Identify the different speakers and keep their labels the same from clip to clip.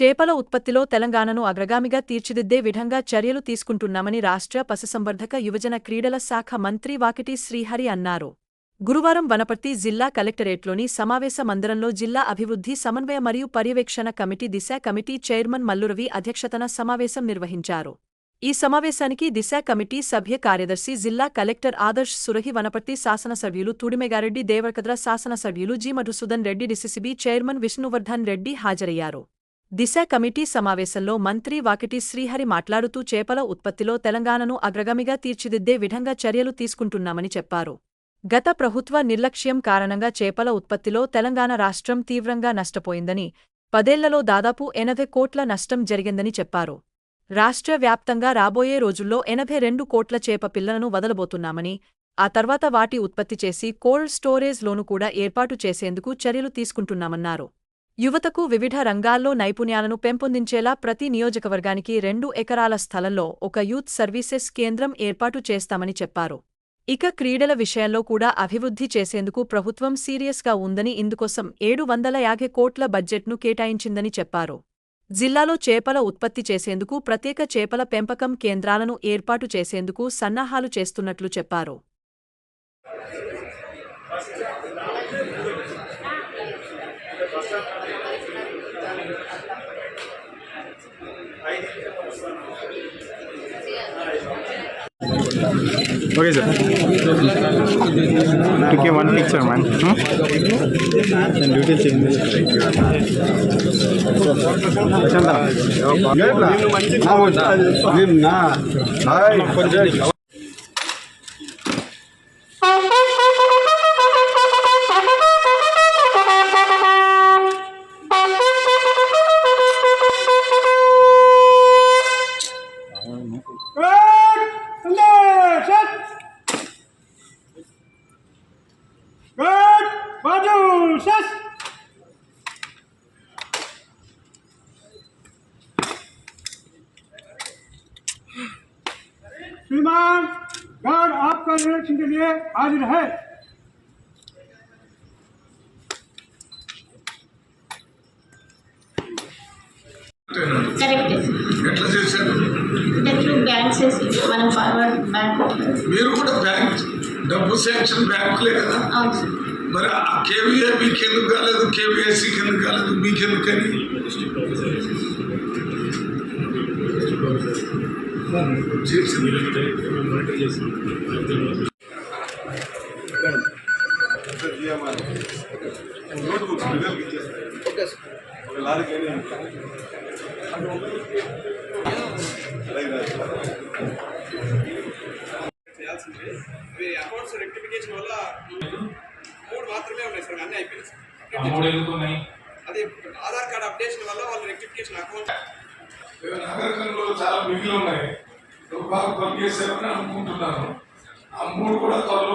Speaker 1: చేపల ఉత్పత్తిలో తెలంగాణను అగ్రగామిగా తీర్చిదిద్దే విధంగా చర్యలు తీసుకుంటున్నామని రాష్ట్ర పశుసంవర్ధక యువజన క్రీడల శాఖ మంత్రి వాకిటి శ్రీహరి అన్నారు. గురువారం వనపర్తి జిల్లా కలెక్టరేట్లోని సమావేశ మందిరంలో జిల్లా అభివృద్ధి సమన్వయ మరియు పర్యవేక్షణ committee Disha committee chairman Mallu Ravi అధ్యక్షతన సమావేశం నిర్వహించారు. ఈ సమావేశానికి దిశ కమిటీ సభ్య కార్యదర్శి జిల్లా కలెక్టర్ ఆదర్శ్ సురహి వనపర్తి శాసనసభ్యులు తూడిమెగారెడ్డి దేవరకద్ర శాసనసభ్యులు G Madhusudan Reddy DCCB chairman Vishnuvardhan Reddy హాజరయ్యారు. దిశ కమిటీ సమావేశంలో మంత్రి వాకిటి శ్రీహరి మాట్లాడుతూ చేపల ఉత్పత్తిలో తెలంగాణను అగ్రగమిగా తీర్చిదిద్దే విధంగా చర్యలు తీసుకుంటున్నామని చెప్పారు. గత ప్రభుత్వ నిర్లక్ష్యం కారణంగా చేపల ఉత్పత్తిలో తెలంగాణ రాష్ట్రం తీవ్రంగా నష్టపోయిందని పదేళ్ళలో దాదాపు ఎనభై కోట్ల నష్టం జరిగిందని చెప్పారు. రాష్ట్ర వ్యాప్తంగా రాబోయే రోజుల్లో ఎనభై రెండు కోట్ల చేప పిల్లలను వదలబోతున్నామని ఆ తర్వాత వాటి ఉత్పత్తి చేసి కోల్డ్ స్టోరేజ్ లోను కూడా ఏర్పాటు చేసేందుకు చర్యలు తీసుకుంటున్నామన్నారు. యువతకు వివిధ రంగాల్లో నైపుణ్యాలను పెంపొందించేలా ప్రతి నియోజకవర్గానికి రెండు ఎకరాల స్థలంలో ఒక యూత్ సర్వీసెస్ కేంద్రం ఏర్పాటు చేస్తామని చెప్పారు. ఇక క్రీడల విషయంలో కూడా అభివృద్ధి చేసేందుకు ప్రభుత్వం సీరియస్గా ఉందని ఇందుకోసం ఏడు వందల యాభై కోట్ల బడ్జెట్ను కేటాయించిందని చెప్పారు. జిల్లాలో చేపల ఉత్పత్తి చేసేందుకు ప్రత్యేక చేపల పెంపకం కేంద్రాలను ఏర్పాటు చేసేందుకు సన్నాహాలు చేస్తున్నట్లు చెప్పారు.
Speaker 2: Okay, sir. Take okay, one picture, man. Hmm? And you will change
Speaker 3: this. Ashanta. Get na. Na. Hi. श्रीमान गार्ड आपका निरीक्षण के लिए हाजिर है
Speaker 4: కరెక్ట్
Speaker 5: ఎట్లా చేశారు
Speaker 4: అంటే త్రూ బ్యాంక్స్ మనం ఫార్వర్డ్ బ్యాంక్
Speaker 5: మీరు కూడా బ్యాంక్ డబ్బు శాంక్షన్ బ్యాంకులే కదా
Speaker 4: అవును సార్
Speaker 5: మరి ఆ కేవీఏ మీకు ఎందుకు కాలేదు కేవీఎస్సీకి ఎందుకు కాలేదు మీకు ఎందుకని చేసింది
Speaker 6: చేయాల్సింది ఇవి అకౌంట్స్ రెక్టిఫికేషన్ వల్ల మూడు మాత్రమే ఉన్నాయి సార్ అన్నీ
Speaker 5: ఎందుకున్నాయి
Speaker 6: అది ఆధార్ కార్డ్ అప్డేషన్ వల్ల వాళ్ళు రెక్టిఫికేషన్ అకౌంట్
Speaker 5: నగరంలో చాలా మిగిలి ఉన్నాయి. నువ్వు బాగా అనుకుంటున్నాను. ఆ మూడు కూడా త్వరలో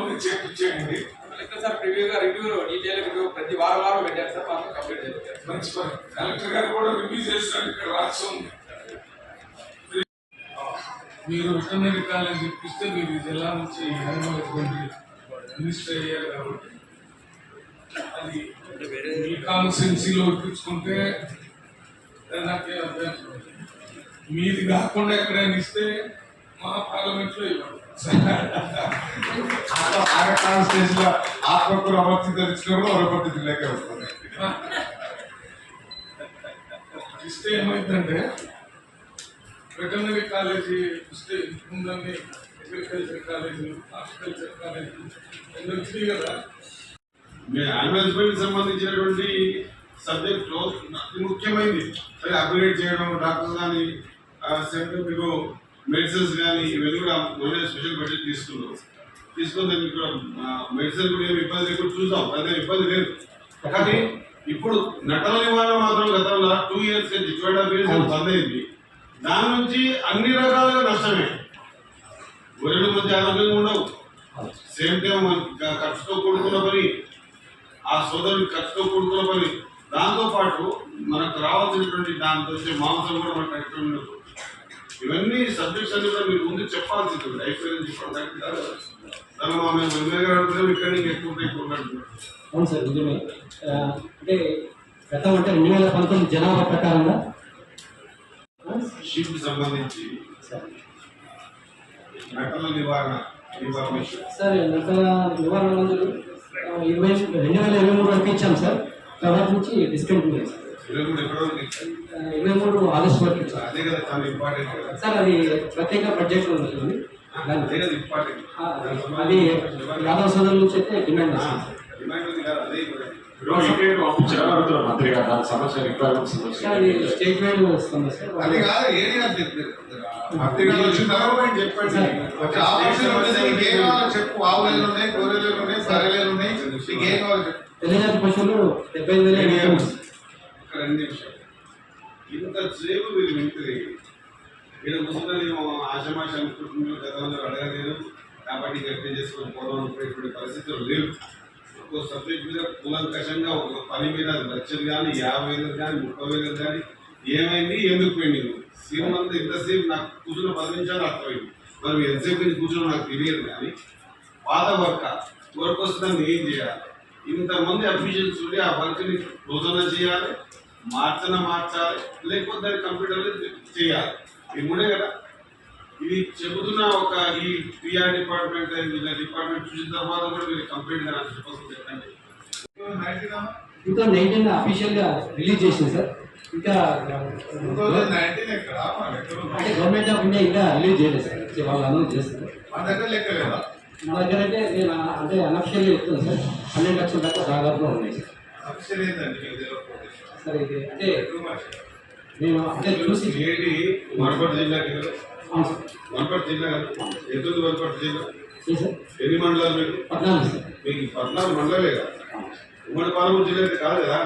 Speaker 6: కలెక్టర్ సార్ ప్రివ్యూగా రివ్యూ డీటెయిల్ రివ్యూ ప్రతి వారం వారం పెట్టారు సార్ మాకు కంప్లీట్ చేస్తారు
Speaker 5: మంచి పని. కలెక్టర్ గారు కూడా రివ్యూ ఇక్కడ మీరు వెటర్నరీ కాలేజ్ ఇప్పిస్తే మీరు ఈ జిల్లా నుంచి మినిస్టర్ అయ్యారు కాబట్టి. అది కాన్స్టిట్యున్సీలో ఇప్పించుకుంటే నాకే లేదు. మీది కాకుండా ఎక్కడైనా ఇస్తే మా పార్లమెంట్లో ఇవ్వండి.
Speaker 7: ఆడ కాన్స్టిట్యూషన్లో ఆత్మకూరు అమర్చి ధరించినప్పుడు వరపట్టి జిల్లాకే వస్తుంది.
Speaker 5: ఇస్తే ఏమైందంటే వెటర్నరీ కాలేజీ ఇస్తే ఉందని అగ్రికల్చర్ కాలేజీ హార్టికల్చర్ కాలేజీ కదా వచ్చినాయి కదా.
Speaker 7: మేనేజ్మెంట్ సంబంధించినటువంటి సబ్జెక్ట్లో అతి ముఖ్యమైనది. అప్గ్రేడ్ చేయడం డాక్టర్ కానీ సేమ్ మీకు మెడిసిన్స్ కానీ ఇవన్నీ కూడా మొన్న స్పెషల్ బడ్జెట్ తీసుకున్నాం. తీసుకుంటే మీకు మెడిసిన్ కూడా ఏమి ఇబ్బంది లేకుండా చూసాం. అదే ఇబ్బంది లేదు. కానీ ఇప్పుడు నటన నివారణ మాత్రం గతంలో two years twenty of years బంద్ అయింది. దాని నుంచి అన్ని రకాలుగా నష్టమే. గొర్రెలు మంచి ఆరోగ్యంగా ఉండవు. సేమ్ టైం ఖర్చుతో కూడుకున్న పని ఆ సోదరుని ఖర్చుతో కూడుకున్న పని. దాంతో పాటు మనకు రావాల్సినటువంటి దాంతో మాంసం కూడా మనకు ఉండదు. ఇవన్నీ సబ్జెక్ట్స్ అన్ని కూడా మీరు ముందు చెప్పాల్సింది ఉంది అయిపోయింది చెప్పడం కరెక్ట్ కాదు తన మా మేము ఎమ్మెల్యే గారు అడుగుతున్నాం ఇక్కడ నీకు ఎక్కువ ఎక్కువ
Speaker 8: అవును సార్ నిజమే. అంటే గతం అంటే రెండు వేల పంతొమ్మిది జనాభా ప్రకారంగా?
Speaker 7: షీట్ సంబంధించి నకల నివారణ
Speaker 8: సార్ నకల నివారణ మందులు ఇరవై రెండు వేల ఇరవై మూడు వరకు ఇచ్చాం సార్. తర్వాత నుంచి సార్
Speaker 7: ఎక్కడో ఉంది.
Speaker 8: ఆ, ఇరవై మూడు ఆగస్ట్ వరకు. సార్ అది ప్రత్యేక బడ్జెట్లో ఉంటుంది
Speaker 7: అదే
Speaker 8: యాదవ సోదరుల నుంచి అయితే డిమాండ్ వస్తుంది. సార్. సార్. స్టేట్ వైడ్
Speaker 7: చెప్పు.
Speaker 8: తెలియజాతి పశువులు డెబ్బై వేల ఎనిమిది
Speaker 7: ఇంత సేపు మీరు వింటుంది. ఇక్కడ కూర్చున్నది ఆశమాష అనుకుంటున్నారు గతంలో అడగలేదు. కాబట్టి గట్టి చేసుకొని పోదాం అనుకునేటువంటి ఇప్పుడు పరిస్థితులు లేవు. ఒక సబ్జెక్ట్ మీద కులంకషంగా ఒక పని మీద లక్షలు కానీ యాభై వేలు కానీ ముప్పై వేలు కానీ ఏమైంది ఎందుకు పోయింది? సినిమా అంతా ఇంతసేపు నాకు కూర్చున్న పది నిమిషాలు అర్థమైంది. మరి ఎంతసేపు నుంచి కూర్చున్నా నాకు తెలియదు కానీ పాత వర్క్ వర్క్ వస్తుందని ఏం చేయాలి? ఇంతమంది అఫీషియల్స్ ఉండి ఆ వర్క్ని రోజున చేయాలి? మార్చన మార్చాలి లేకపోతే దాన్ని కంప్యూటర్లో చేయాలి. ఇది మూడే కదా? ఇది చెబుతున్న ఒక ఈ పిఆర్ డిపార్ట్మెంట్ వీళ్ళ డిపార్ట్మెంట్ చూసిన తర్వాత కూడా మీరు కంప్లీట్గా నాకు చెప్పాల్సి చెప్పండి.
Speaker 8: టూ థౌసండ్ అఫీషియల్గా రిలీజ్ చేసింది సార్. ఇంకా అంటే గవర్నమెంట్ ఆఫ్ ఇండియా ఇంకా రిలీజ్ చేయలేదు సార్. వాళ్ళు అనౌన్స్ చేస్తారు.
Speaker 7: మన దగ్గర
Speaker 8: అయితే నేను అంటే అనఫిషియల్గా చెప్తాను సార్. పన్నెండు లక్షల దాకా దాదాపులో ఉన్నాయి సార్.
Speaker 7: అక్షరం ఏంటండి మీకు తెలియకపోతే
Speaker 8: సార్ ఇది అంటే నేను అంటే చూసి
Speaker 7: ఏంటి వనపర్తి జిల్లాకి
Speaker 8: అవును సార్
Speaker 7: వనపర్తి జిల్లా కదా ఎంత ఉంది వనపర్తి జిల్లా
Speaker 8: ఏ సార్
Speaker 7: ఎన్ని మండలాలు మీకు
Speaker 8: పద్నాలుగు సార్
Speaker 7: మీకు పద్నాలుగు మండలే కదా ఉమ్మడి పాలమూరు జిల్లా అయితే కాదు కదా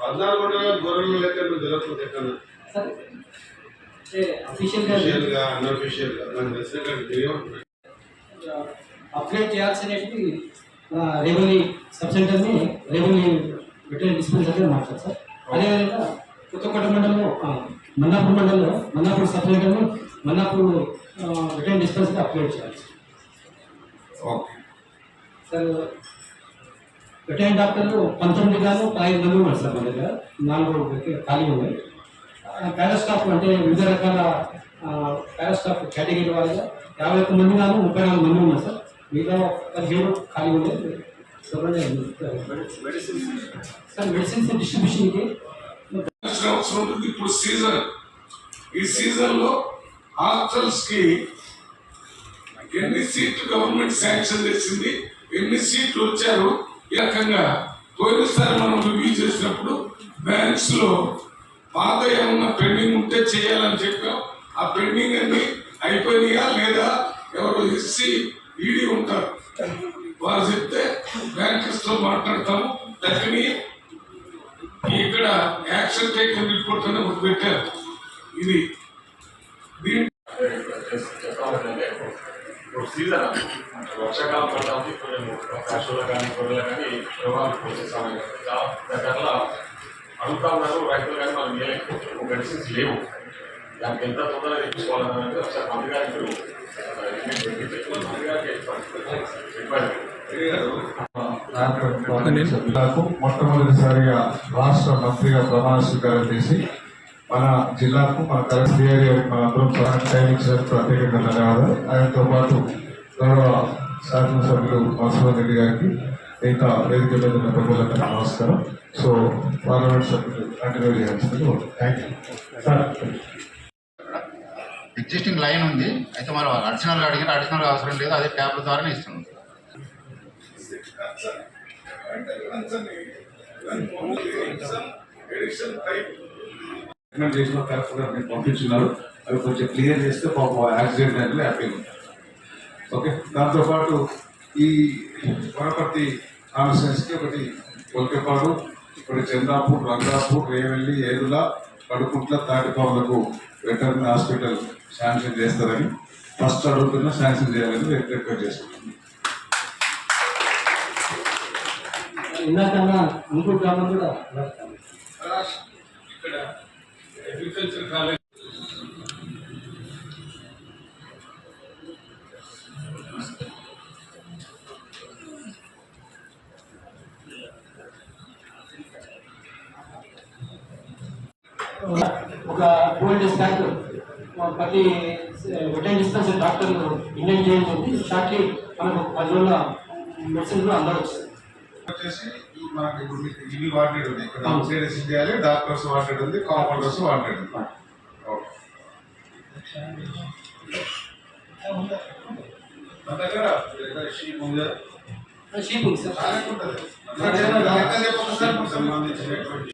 Speaker 7: పద్నాలుగు మండలాలు గొర్రెలు లెక్క నువ్వు తెలియకపోతే ఎక్కడ
Speaker 8: సార్ అంటే అఫీషియల్గా
Speaker 7: అఫీషియల్గా అన్అఫీషియల్గా నాకు తెలిసినట్టు తెలియదు
Speaker 8: అప్గ్రేడ్ చేయాల్సినవి రెవెన్యూ సబ్ సెంటర్ని రెవెన్యూ వెటరీ డిస్పెన్సరీ మార్చాలి సార్. అదేవిధంగా కొత్తకోట మండలంలో మన్నాపూర్ మండలంలో మన్నాపూర్ సబ్ సెంటర్ని మన్నాపూర్ వెటరీ డిస్పెన్సరీ అప్గ్రేడ్ చేయాలి సార్.
Speaker 7: ఓకే.
Speaker 8: సార్ వెటరీ డాక్టర్లు పంతొమ్మిది గాను పదహైదు మంది ఉన్నారు సార్ మన దగ్గర. నాలుగు ఖాళీ ఉన్నాయి. పారాస్టాఫ్ అంటే వివిధ రకాల పారాస్టాఫ్ కేటగిరీ వాళ్ళగా యాభై ఒక్క మంది గాను ముప్పై నాలుగు మంది ఉన్నారు సార్. మిగతా పదిహేడు ఖాళీ ఉన్నాయి. మెడిసిన్స్ డిస్ట్రిబ్యూషన్కి
Speaker 5: అవసరం ఉంటుంది ఇప్పుడు సీజన్ ఈ సీజన్లో హాస్టల్స్కి ఎన్ని సీట్లు గవర్నమెంట్ శాంక్షన్ చేసింది ఎన్ని సీట్లు వచ్చారు ఈ రకంగా పోయినసారి మనం రివ్యూ చేసినప్పుడు బ్యాంక్స్లో పాత ఏమన్నా పెండింగ్ ఉంటే చేయాలని చెప్పాం. ఆ పెండింగ్ అన్ని అయిపోయినాయా లేదా? ఎవరు ఎస్సీ ఈడీ ఉంటారు. వారు చెప్తే బ్యాంకర్స్తో మాట్లాడతాము. తగ్గిని ఇక్కడ యాక్షన్ టేకన్ రిపోర్ట్ అని ఒకటి పెట్టారు ఇది
Speaker 9: సీజన్ వర్షాకాలం పడతా ఉంది పశువులు కానీ గొర్రెలు కానీ రోగాలు వచ్చే సమయం. చాలా దగ్గరలో అడుగుతా ఉన్నారు రైతులు కానీ మనం మెడిసిన్స్ లేవు. దానికి ఎంత తొందరగా తెప్పించుకోవాలని ఒకసారి మంత్రి గారికి గారికి
Speaker 10: జిల్లాకు మొట్టమొదటిసారిగా రాష్ట్ర మంత్రిగా ప్రమాణ స్వీకారం చేసి మన జిల్లాకు మన కలెక్టర్ గారికి మన ప్రత్యేకంగా ధన్యవాదాలు. ఆయనతో పాటు గౌరవ శాసనసభ్యులు మధుసూదన్ రెడ్డి గారికి ఇంకా వేదిక మీద ఉన్న నమస్కారం. సో పార్లమెంట్ సభ్యులు కంటిన్యూ చేయాల్సింది thank you sir.
Speaker 11: Existing line ఉంది. అయితే మనం అడిషనల్ అడిగిన అడిషనల్ అవసరం లేదు. అదే ట్యాబ్ల ద్వారానే ఇస్తున్నాం.
Speaker 10: చేసిన కరెక్ట్ మీరు పంపించున్నారు అవి కొంచెం క్లియర్ చేస్తే పాపం యాక్సిడెంట్ అనేది హ్యాపీగా ఓకే దాంతోపాటు ఈ వనపర్తి కాన్స్టిట్యున్సీకి ఒకటి కొల్కెపాడు ఒకటి చందాపూర్ రంగాపూర్ రేవెల్లి ఏదుల కడుకుంట్ల తాటిపావులకు వెటర్నరీ హాస్పిటల్ శాంక్షన్ చేస్తారని ఫస్ట్ అడుగుతున్న శాంక్షన్ చేయాలని రిక్వెస్ట్ చేస్తున్నాను
Speaker 8: ఇందాకన్నా అంకుల్ గ్రామం కూడా
Speaker 5: ఇక్కడ అగ్రికల్చర్ కాలేజ్
Speaker 8: ఒక డేస్ బ్యాక్ ప్రతి వెటైన్ డిస్పెన్సరీ డాక్టర్ ఇండియన్ ఉంది షార్ట్లీ మనకు పది రోజుల మెడిసిన్ కూడా అందవచ్చు
Speaker 10: వచ్చేసి ఈ మనకి ఇప్పుడు మీకు ఇవి వాడేది ఉంది. ఇక్కడ సైడ్ చేయాలి? డాక్టర్స్ వాడేది ఉంది కాంపౌండర్స్ వాడేది ఉంది. ఓకే మన దగ్గర దగ్గర షీప్ ఉంది
Speaker 8: షీప్ ఉంది సార్
Speaker 10: చాలా ఉంటుంది. లెక్క చెప్పండి సార్.
Speaker 7: సంబంధించినటువంటి